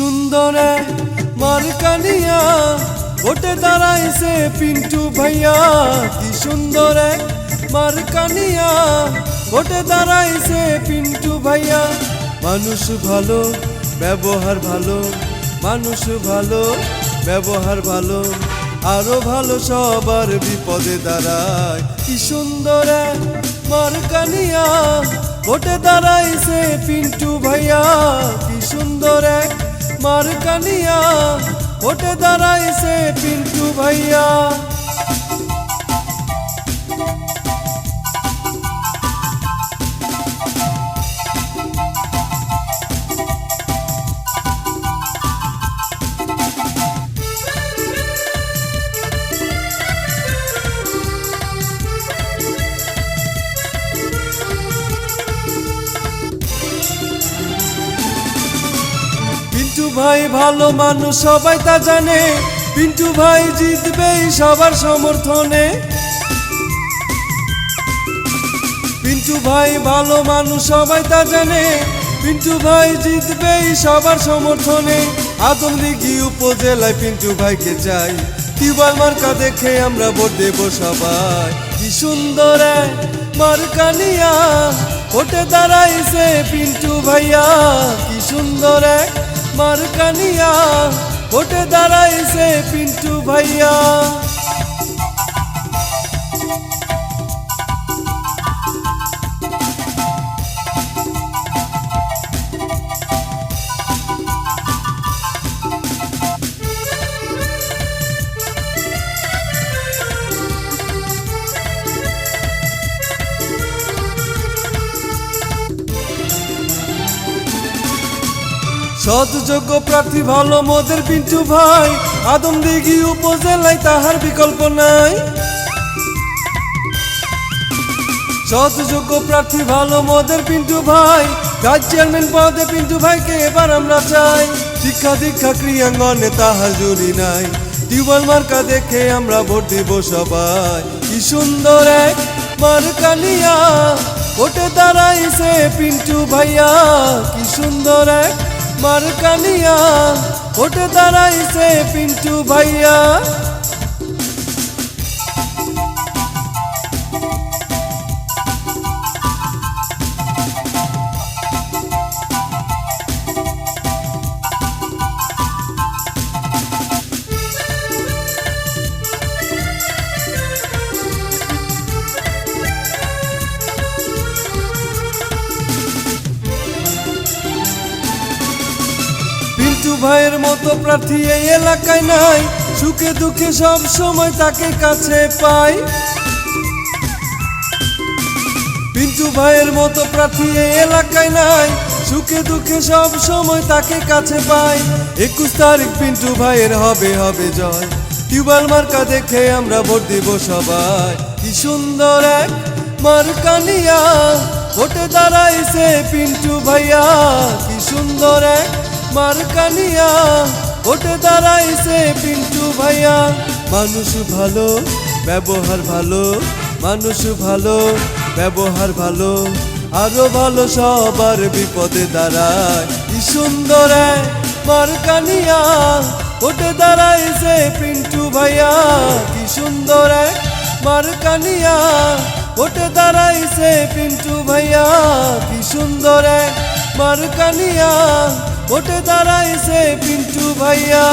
সুন্দর মারকানিয়া ভোটে দাঁড়াইছে পিন্টু ভাইয়া। কি সুন্দর মারকানিয়া ভোটে দাঁড়াইছে পিন্টু ভাইয়া। মানুষ ভালো, ব্যবহার ভালো, মানুষ ভালো, ব্যবহার ভালো, আরও ভালো সবার বিপদে দাঁড়ায়। কি সুন্দর মারকানিয়া ভোটে দাঁড়াইছে পিন্টু ভাইয়া। কি সুন্দর এক মারকানিয়া ভোটে দাঁড়াইছে পিন্টু ভাইয়া ভাই, ভালো মানুষ, সবাই তা জানে। পিন্টু ভাই জিতবেই সবার সমর্থনে। পিন্টু ভাই, ভালো মানুষ, সবাই তা জানে। পিন্টু ভাই জিতবেই সবার সমর্থনে। আদমদিঘি উপজেলায় পিন্টু ভাইকে চাই। টিউবওয়েল মার্কা দেখে আমরা ভোট দেব সবাই। কি সুন্দর এক মার্কা নিয়া ভোটে দাঁড়াইছে পিন্টু ভাইয়া। কি সুন্দর এক মার্কা নিয়া ভোটে দাঁড়াইছে পিন্টু ভাইয়া সৎযোগ্য প্রার্থী ভালো মোদের পিন্টু ভাই। আদম দিঘি উপজেলায় তাহার বিকল্প নাই। সৎযোগ্য প্রার্থী ভালো মোদের পিন্টু ভাই। ভাইস চেয়ারম্যান পদে পিন্টু ভাইকে এবার আমরা চাই। শিক্ষা দীক্ষা ক্রিয়াঙ্গনে তাহার জুড়ি নাই। টিউবওয়েল মার্কা দেখে আমরা ভোট দিব সবাই। কি সুন্দর এক মার্কা নিয়া। ভোটে দাঁড়াইছে পিন্টু ভাইয়া। কি সুন্দর এক মার্কানিয়া ভোটে দাঁড়াইছে পিন্টু ভাইয়া। ভাইয়ের মতো প্রার্থী এই এলাকায় নাই। সুখে দুঃখে সব সময় তাকে কাছে পাই। পিন্টু ভাইয়ের মতো প্রার্থী এই এলাকায় নাই। সুখে দুঃখে সব সময় তাকে কাছে পাই। একুশ তারিখ পিন্টু ভাইয়ের হবে হবে জয়। টিউবওয়েল মার্কা দেখে আমরা ভোট দিব সবাই। কি সুন্দর এক মার্কা নিয়া ভোটে দাঁড়াইছে পিন্টু ভাইয়া। কি সুন্দর এক মার্কানিয়া ভোটে দাঁড়াইছে পিন্টু ভাইয়া। মানুষ ভালো, ব্যবহার ভালো, মানুষ ভালো, ব্যবহার ভালো। আরও ভালো সবার বিপদে দাঁড়ায়। কি সুন্দর মার্কানিয়া ভোটে দাঁড়াইছে পিন্টু ভাইয়া। কি সুন্দর মার্কানিয়া ভোটে দাঁড়াইছে পিন্টু ভাইয়া। কি সুন্দর মার্কানিয়া ভোটে দাঁড়াইছে পিন্টু ভাইয়া